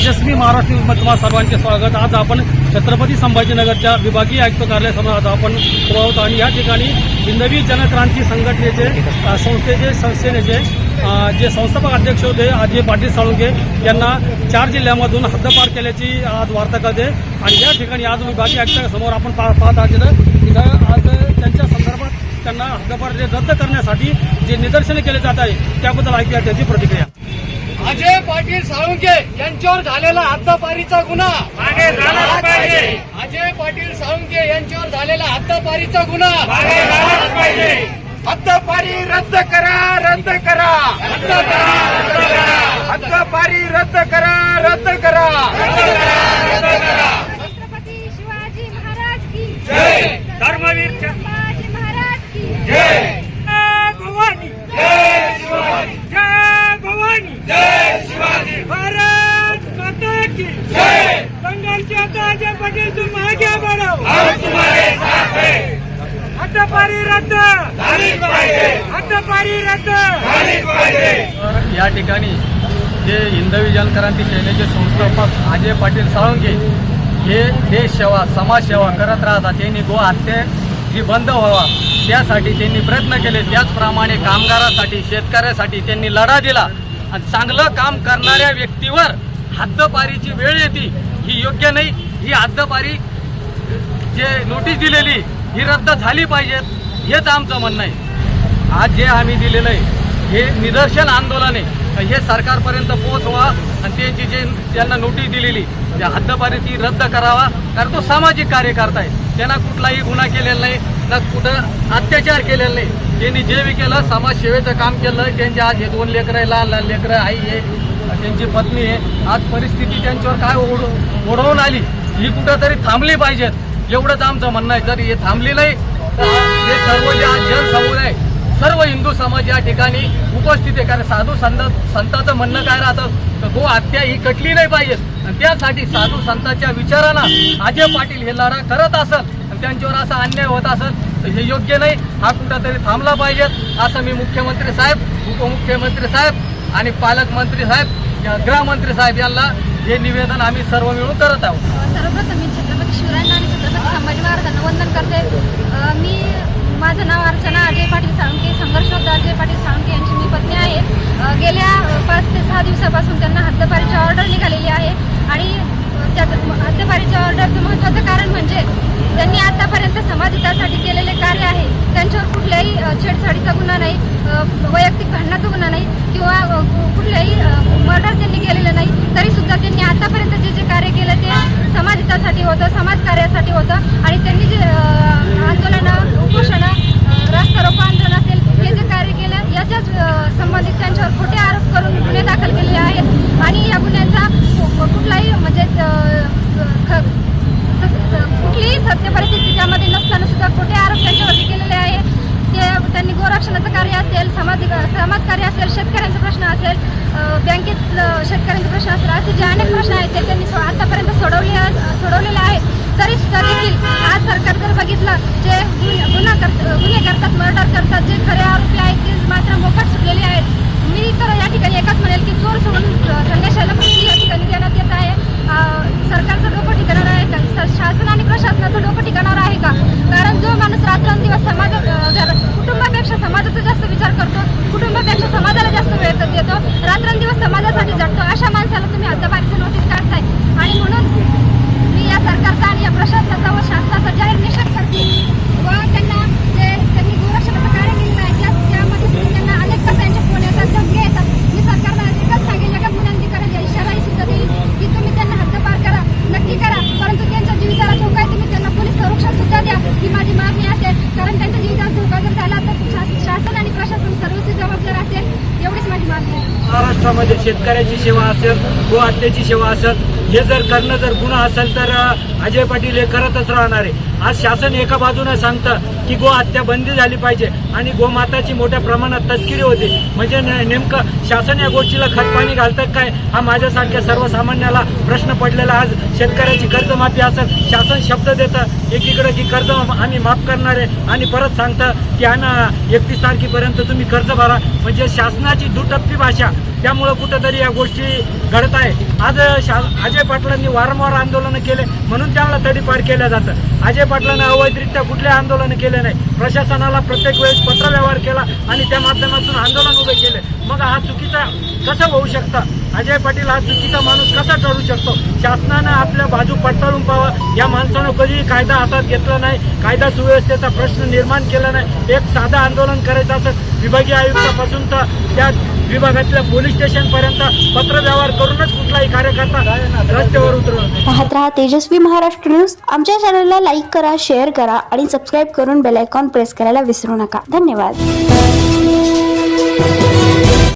महाराष्ट्र न्यूजमध्ये तुम्हाला सर्वांचे स्वागत. आज आपण छत्रपती संभाजीनगरच्या विभागीय आयुक्त कार्यालयासमोर आज आपण उभा आहोत आणि या ठिकाणी हिंदवी जनक्रांती संघटनेचे संस्थेचे संस्थेनेचे जे संस्थापक अध्यक्ष होते अजय पाटील साळुंके यांना चार जिल्ह्यामधून हद्दपार केल्याची आज वार्ता कळते आणि या ठिकाणी आज विभागीय आयुक्तासमोर आपण पाहत आहोत तिथं आज त्यांच्या संदर्भात त्यांना हद्दपार जे रद्द करण्यासाठी जे निदर्शने केले जात आहे त्याबद्दल ऐकूया त्याची प्रतिक्रिया. अजय पाटील साळुंके यांच्यावर झालेला हद्दपारीचा गुन्हा. मागे झालाच पाहिजे. अजय पाटील साळुंके यांच्यावर झालेला हद्दपारीचा गुन्हा. मागे झालाच पाहिजे. हद्दपारी रद्द करा रद्द करा. रद्द करा रद्द करा. हद्दपारी रद्द करा रद्द हद्दपारी रद्द! हद्दपारी रद्द या ठिकाणी जे हिंदवी जनक्रांती सेनेचे संस्थापक अजय पाटील साळुंके हे देश सेवा समाजसेवा करत राहतात. त्यांनी गो हत्या जी बंद व्हावा त्यासाठी त्यांनी प्रयत्न केले. त्याचप्रमाणे कामगारासाठी शेतकऱ्यासाठी त्यांनी लढा दिला. आणि चांगलं काम करणाऱ्या व्यक्तीवर हद्दपारीची वेळ येते. ही योग्य नाही. ही हद्दपारी जे नोटीस दिलेली ही रद्द झाली पाहिजेत. हेच आमचं म्हणणं आहे. आज जे आम्ही दिलेलं आहे हे निदर्शन आंदोलन आहे. हे सरकारपर्यंत पोहोचवा आणि त्यांची जे त्यांना नोटीस दिलेली त्या हद्दपारीची रद्द करावा. कारण तो सामाजिक कार्यकर्ता आहे. त्यांना कुठलाही गुन्हा केलेला नाही ना कुठं अत्याचार केलेला नाही. त्यांनी जे बी केलं समाजसेवेचं काम केलं. त्यांचे आज हे दोन लेकरं आहे लहान लहान लेकरं आई आहे त्यांची पत्नी आहे. आज परिस्थिती त्यांच्यावर काय ओढ ओढवून आली ही कुठंतरी थांबली पाहिजेत. एवढंच आमचं म्हणणं आहे. जर हे थांबली नाही हे सर्व जे आज जन समुदाय सर्व हिंदू समाज या ठिकाणी उपस्थित आहे. कारण साधू संत संतांचं म्हणणं काय राहतं? तर गो हत्या ही कटली नाही पाहिजे. आणि त्यासाठी साधू संतांच्या विचारांना अजय पाटील हे लढा करत असत. आणि त्यांच्यावर असा अन्याय होत असत. तर हे योग्य नाही. हा कुठंतरी थांबला पाहिजे. असं मी मुख्यमंत्री साहेब उपमुख्यमंत्री साहेब आणि पालकमंत्री साहेब गृहमंत्री साहेब यांना हे निवेदन आम्ही सर्व मिळून करत आहोत. सर्वप्रथम छत्रपती शिवरायांना संभाजी महाराजांना वंदन करते. मी माझं नाव अर्चना अजय पाटील साळुंके संघर्षोद्ध अजय पाटील साळुंके यांची मी पत्नी आहे. गेल्या पाच ते सहा दिवसापासून त्यांना हद्दपारीची ऑर्डर निघालेली आहे आणि त्याचं हद्दपारीच्या ऑर्डरचं महत्त्वाचं कारण म्हणजे त्यांनी आतापर्यंत समाजहितासाठी केलेले कार्य आहे. त्यांच्यावर कुठल्याही छेडछाडीचा गुन्हा नाही वैयक्तिक भांडणाचा गुन्हा नाही किंवा कु- कुठल्याही मर्डर त्यांनी केलेलं नाही तरीसुद्धा त्यांनी आतापर्यंत जे जे कार्य केलं ते समाज होतं. आणि त्यांनी जे आंदोलनं उपोषणं अ, रास्ता रोको आंदोलन असेल हे जे कार्य केलं याच्याच संबंधित त्यांच्यावर खोटे आरोप करून गुन्हे दाखल केलेले आहेत. आणि या गुन्ह्यांचा कुठलाही म्हणजे ख- कुठलीही सत्य परिस्थिती त्यामध्ये नसताना सुद्धा खोटे आरोप त्यांच्यावरती केलेले आहे. ते त्यांनी गोरक्षणाचं कार्य असेल समाज समाज कार्य असेल शेतकऱ्यांचा प्रश्न असेल बँकेत शेतकऱ्यांचा प्रश्न असेल असे जे अनेक प्रश्न आहेत ते त्यांनी आतापर्यंत सोडवले सोडवलेले आहेत. तरी सुद्धा देखील आज सरकार जर बघितलं जे गुन्हे- गुन्हा करत गुन्हे करतात मर्डर करतात जे खरे आरोपी आहेत ते मात्र मोफत सुटलेले आहेत. मी तर या ठिकाणी एकच म्हणेल की चोर सोडून अ, संदेशाला फाशी या ठिकाणी देण्यात येत आहे. सरकारचं डोकं ठिकाणावर आहे का? शासन आणि प्रशासनाचं डोकं ठिकाणावर आहे का? कारण जो माणूस रात्रंदिवस समाजात अ, घर कुटुंबापेक्षा समाजाचा जास्त विचार करतो कुटुंबापेक्षा समाजाला जास्त वेळ क- देतो रात्रंदिवस समाजासाठी झटतो अशा माणसाला तुम्ही हद्दपारीचं नोटीस काढताय आणि म्हणून मी या सरकारचा आणि या प्रशासनाचा व शासनाचा जाहीर निषेध करते व त्यांना जे त्यांनी गोरक्षणाचं कार्य केलेलं आहे त्या त्यामध्ये सुद्धा त्यांना अनेक कसांचे फोन येतात धमके येतात मी सरकारला एकच सांगेल एकच विनंती करेल या इशाराही सुद्धा देईल की तुम्ही त्यांना हद्दपार करा नक्की करा परंतु त्यांच्या जीविताला धोका आहे तुम्ही त्यांना पोलीस संरक्षण सुद्धा द्या ही माझी मागणी असेल कारण त्यांच्या जीविताला धोका जर झाला तर शास- शासन आणि प्रशासन सर्वस्वी जबाबदार असेल एवढीच माझी मागणी आहे महाराष्ट्रामध्ये शेतकऱ्याची सेवा असेल गो हत्याची सेवा असेल हे जर करणं जर गुन्हा असेल तर अजय पाटील हे करतच राहणार आहे. आज शासन एका बाजूने सांगतं की गो हत्या बंदी झाली पाहिजे आणि गोमाताची मोठ्या प्रमाणात तस्किरी होते. म्हणजे नेमकं शासन या गोष्टीला खतपाणी घालतं काय? हा माझ्यासारख्या सर्वसामान्याला प्रश्न पडलेला आज शेतकऱ्याची कर्जमाफी असेल शासन शब्द देतं. एकीकडे की कर्ज आम्ही माफ करणार आहे आणि परत सांगतं की हा एकतीस तारखेपर्यंत तुम्ही कर्ज भरा. म्हणजे शासनाची दुटप्पी भाषा. त्यामुळं कुठंतरी या गोष्टी घडत आहे. आज शा अजय अजय पाटलांनी वारंवार आंदोलनं केले म्हणून त्यांना तडीपार केलं जातं अजय पाटलांना अवैधरित्या कुठले आंदोलन केले नाही. प्रशासनाला प्रत्येक वेळेस पत्रव्यवहार केला आणि त्या माध्यमातून आंदोलन उभे केले. मग हा चुकीचा कसं होऊ शकतं? अजय पाटील हा चुकीचा माणूस कसा ठरू शकतो? शासनानं आपल्या बाजू पडताळून पाहावं. या माणसानं कधीही कायदा हातात घेतला नाही कायदा सुव्यवस्थेचा प्रश्न निर्माण केला नाही. एक साधं आंदोलन करायचं असं विभागीय आयुक्तापासून तर त्या विभागातल्या पोलीस स्टेशन पर्यंत पत्र व्यवहार करूनच कुठलाही कार्यकर्ता रस्त्यावर उतरवतो पाहत राहा तेजस्वी महाराष्ट्र न्यूज. आमच्या चॅनलला लाईक करा शेअर करा आणि सबस्क्राईब करून बेल आयकॉन प्रेस करायला विसरू नका. धन्यवाद.